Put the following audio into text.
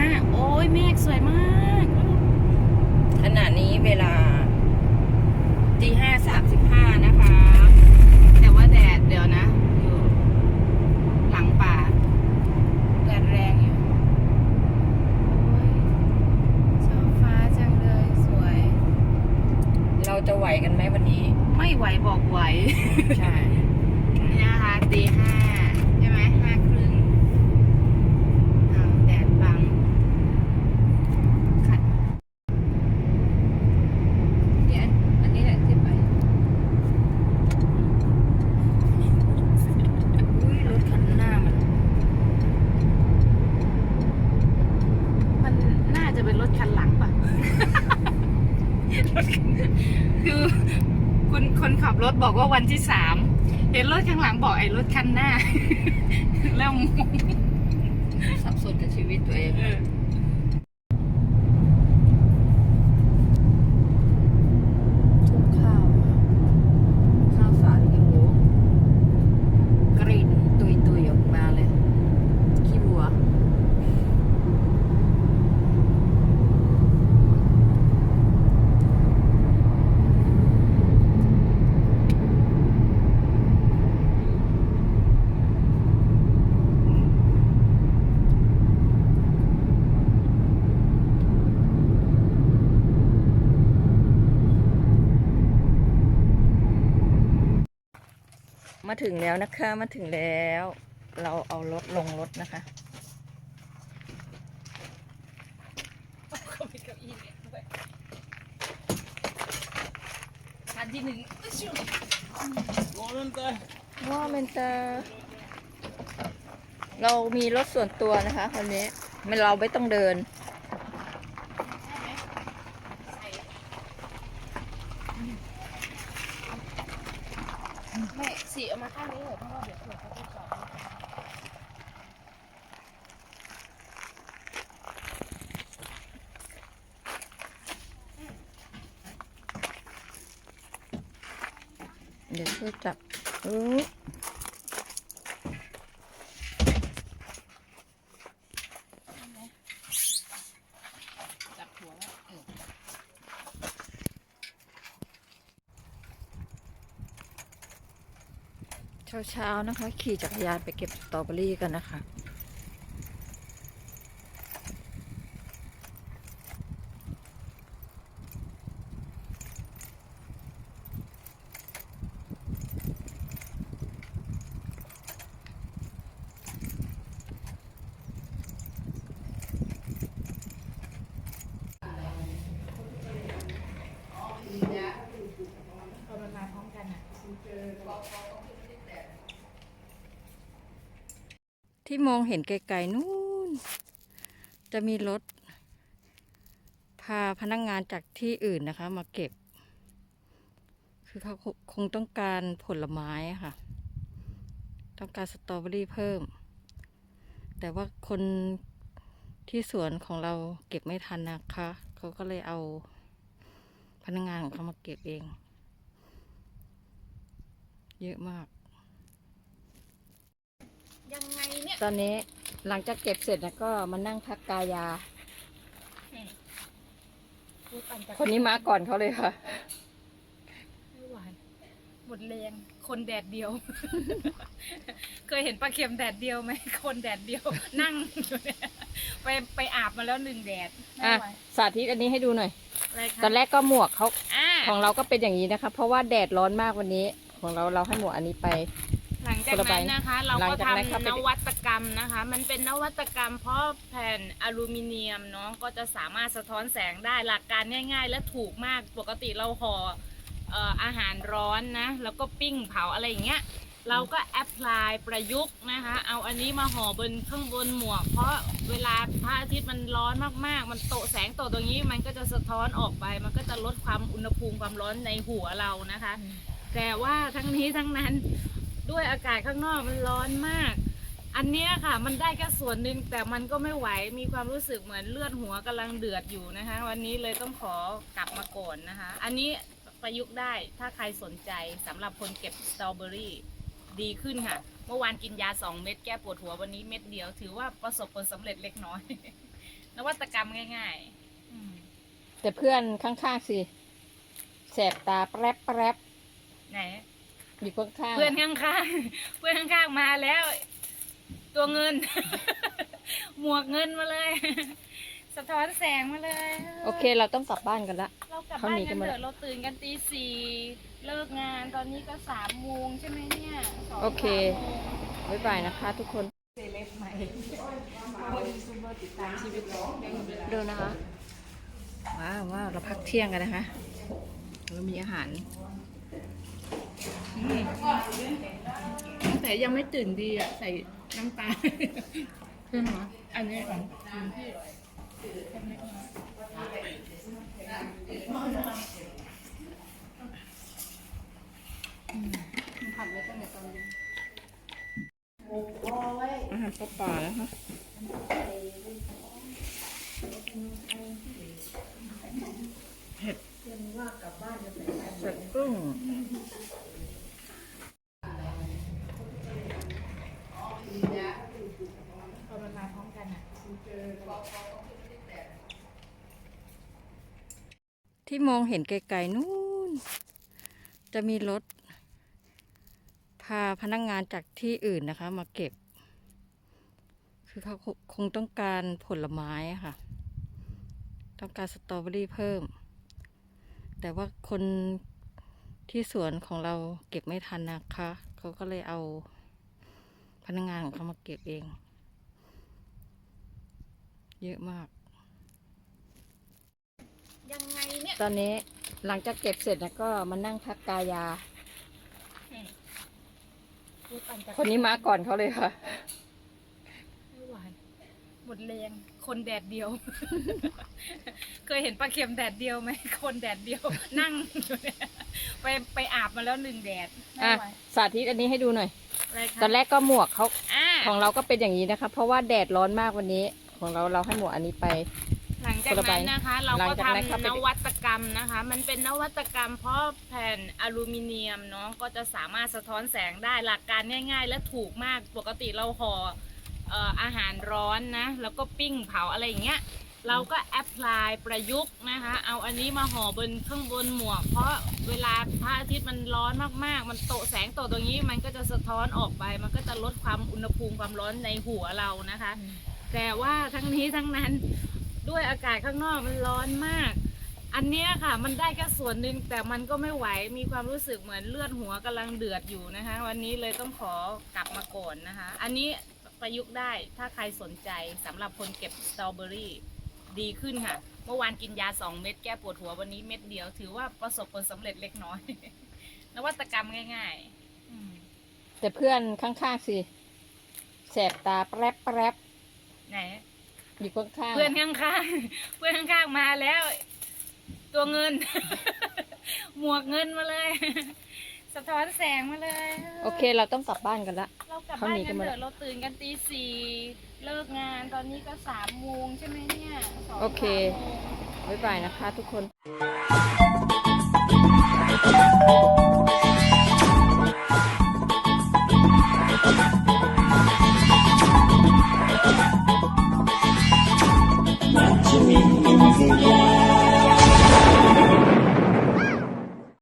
ดูฟ้าโอ้ยเมฆสวยมาก ขณะนี้เวลาตีห้าสามสิบห้านะคะ แต่ว่าแดดเดี๋ยวนะ อยู่หลังป่า แดดแรงอยู่ โอ้ยชอบฟ้าจังเลยสวย เราจะไหวกันไหมวันนี้ ไม่ไหวบอกไหว ใช่ นี่นะคะตีห้าใช่ไหมห้าครึ่งอ้าวแดดบังขัด เนี่ยอันนี้แหละที่ไปอุ้ยรถคันหน้ามัน มันน่าจะเป็นรถคันหลังป่ะ รถ คันคือคุณคนขับรถบอกว่าวันที่สามเห็นรถข้างหลังบอกไอ้รถคันหน้า แล้วงงสับสนกับชีวิตตัวเอง เออ ทุกข้าว ข้าวสารโอ้โหกรีนตุยตุยๆออกมาเลย ขี้บัว มา ถึงแล้วนะคะ มาถึงแล้ว เราเอารถลงรถนะคะเขามีเก้าอี้เนี่ยด้วยคันที่หนึ่งอุ๊ยชิวว่าเมนเตอร์เรามีรถส่วนตัวนะคะคนนี้ไม่เราไม่ต้องเดิน ไม่สีเอามาข้างนี้เลยเพราะว่าเดี๋ยวเผื่อเขาจะจอด เดี๋ยวช่วยจับอือจับหัวแล้วเออเช้าๆนะคะ ขี่จักรยานไปเก็บสตรอเบอรี่กันนะคะ พอมันมาพร้อมกันอะ ที่มองเห็นไกลๆนู่น จะมีรถ พาพนักงงานจากที่อื่นนะคะ มาเก็บ คือเขาคงต้องการผลไม้ค่ะ ต้องการสตรอเบอรี่เพิ่ม แต่ว่าคนที่สวนของเราเก็บไม่ทันนะคะ เขาก็เลยเอาพนักงานของเขามาเก็บเอง เยอะมาก ยังไงเนี่ยตอนนี้หลังจากเก็บเสร็จแล้วก็มานั่งพักกายา พูดปั่นจักรคนนี้มาก่อนเขาเลยค่ะ ไม่ไหวหมดแรงคนแดดเดียว เคยเห็นปลาเค็มแดดเดียวไหมคนแดดเดียว นั่งอยู่เนี่ยไปไปอาบมาแล้วหนึ่งแดดไม่อะ ไหวสาธิตอันนี้ให้ดูหน่อยอะไรคะตอนแรกก็หมวกเขาอ่าของเราก็เป็นอย่างนี้นะคะ เพราะว่าแดดร้อนมากวันนี้ ของเราเราให้หมวกอันนี้ไป หลังจากคนละใบนั้นนะคะ เราหลัก็งจากนั้นก็ทำไปนวัตกรรมนะคะ มันเป็นนวัตกรรม เพราะแผ่นอลูมิเนียมเนาะก็จะสามารถสะท้อนแสงได้หลักการง่าย ๆ และถูกมากปกติเราห่อเอ่ออาหารร้อนนะ แล้วก็ปิ้งเผาอะไรอย่างเงี้ยเราก็แอพพลายประยุกต์นะคะ เอาอันนี้มาห่อบนข้างบนหมวก เพราะเวลาพระอาทิตย์มันร้อนมากๆ มันโตะแสงโตะตรงนี้มันก็จะสะท้อนออกไป มันก็จะลดความอุณหภูมิความร้อนในหัวเรานะคะ แต่ว่าทั้งนี้ทั้งนั้นด้วยอากาศข้างนอกมันร้อนมาก อันเนี้ยค่ะ มันได้แค่ส่วนหนึ่งแต่มันก็ไม่ไหวมีความรู้สึกเหมือนเลือดหัวกำลังเดือดอยู่นะคะ วันนี้เลยต้องขอกลับมาก่อนนะคะ อันนี้ประยุกต์ได้ถ้าใครสนใจสำหรับคนเก็บสตรอเบอรี่ดีขึ้นค่ะ เมื่อวานกินยาสองเม็ดแก้ปวดหัววันนี้เม็ดเดียว ถือว่าประสบผลสำเร็จเล็กน้อย นวัตกรรมง่าย ๆ แต่เพื่อนข้างๆสิแสบตาแปรบแปรบ ไหน อยู่ข้างๆเพื่อนข้างๆเพื่อนข้างๆมาแล้ว ตัวเงิน หมวกเงินมาเลย สะท้อนแสงมาเลยโอเค เราต้องกลับบ้านกันละ เรากลับเขาบ้าหนีนกักันนหมดเถอะเราตื่นกันตีสี่เลิกงานตอนนี้ก็สามโมงใช่ไหมเนี่ยสงโอเค สามโมง บ๊ายบายนะคะ ทุกคนเซเลบใหม่คนยูทูบเบอร์ติดตามชีวิตเราดูนะคะว้าวว้าวเราพักเที่ยงกันนะคะเรามีอาหาร แต่ยังไม่ตื่นดีอะ ใส่น้ำตาลใช่มหมอันนี้ของพี่ผัดไว้ตั้งแต่ตอนนี้อาหารก็ป่าแล้วค่ะเห็ดเสร็จกุ้ง พอมันมาพร้อมกันอะ ที่มองเห็นไกลๆนู่น จะมีรถ พาพนักงงานจากที่อื่นนะคะ มาเก็บ คือเขาคงต้องการผลไม้ค่ะ ต้องการสตรอเบอรี่เพิ่ม แต่ว่าคนที่สวนของเราเก็บไม่ทันนะคะ เขาก็เลยเอาพนักงงานของเขามาเก็บเอง เยอะมาก ยังไงเนี่ยตอนนี้หลังจากเก็บเสร็จแล้วก็มานั่งพักกายาพูดปั่นจักรคนนี้มาก่อนเขาเลยค่ะ ไม่ไหวหมดแรงคนแดดเดียว เคยเห็นปลาเค็มแดดเดียวไหมคนแดดเดียว นั่งอยู่เนี่ยไปไปอาบมาแล้วหนึ่งแดดไม่อะ ไหวสาธิตอันนี้ให้ดูหน่อยอะไรคะตอนแรกก็หมวกเขาอ่าของเราก็เป็นอย่างนี้นะคะ เพราะว่าแดดร้อนมากวันนี้ ของเราเราให้หมวกอันนี้ไปหลัง จากนั้นนะคะ เราหลัก็งจากนั้นก็ทำเป็นนวัตกรรมนะคะ มันเป็นนวัตกรรม เพราะแผ่นอลูมิเนียมเนาะก็จะสามารถสะท้อนแสงได้หลักการง่าย ๆ และถูกมากปกติเราห่อเอ่ออาหารร้อนนะ แล้วก็ปิ้งเผาอะไรอย่างเงี้ยเราก็แอพพลายประยุกต์นะคะ เอาอันนี้มาห่อบนข้างบนหมวก เพราะเวลาพระอาทิตย์มันร้อนมากๆ มันโตะแสงโตะตรงนี้มันก็จะสะท้อนออกไป มันก็จะลดความอุณหภูมิความร้อนในหัวเรานะคะ แต่ว่าทั้งนี้ทั้งนั้น ด้วยอากาศข้างนอกมันร้อนมาก อันเนี้ยค่ะ มันได้แค่ส่วนหนึ่งแต่มันก็ไม่ไหวมีความรู้สึกเหมือนเลือดหัวกำลังเดือดอยู่นะคะ วันนี้เลยต้องขอกลับมาก่อนนะคะ อันนี้ประยุกต์ได้ถ้าใครสนใจสำหรับคนเก็บสตรอเบอรี่ดีขึ้นค่ะ เมื่อวานกินยาสองเม็ดแก้ปวดหัววันนี้เม็ดเดียว ถือว่าประสบผลสำเร็จเล็กน้อย นวัตกรรมง่ายๆอืมแต่เพื่อนข้างๆสิแสบตาแปรบแปรบไหน อยู่ข้างๆเพื่อนข้างๆเพื่อนข้างๆมาแล้ว ตัวเงิน หมวกเงินมาเลย สะท้อนแสงมาเลยโอเค เราต้องกลับบ้านกันละ เรากลับเขาบ้าหนีนกักันนหมดเถอะเราตื่นกันตีสี่เลิกงานตอนนี้ก็สามโมงใช่ไหมเนี่ยสงโอเค สามโมง บ๊ายบายนะคะทุกคน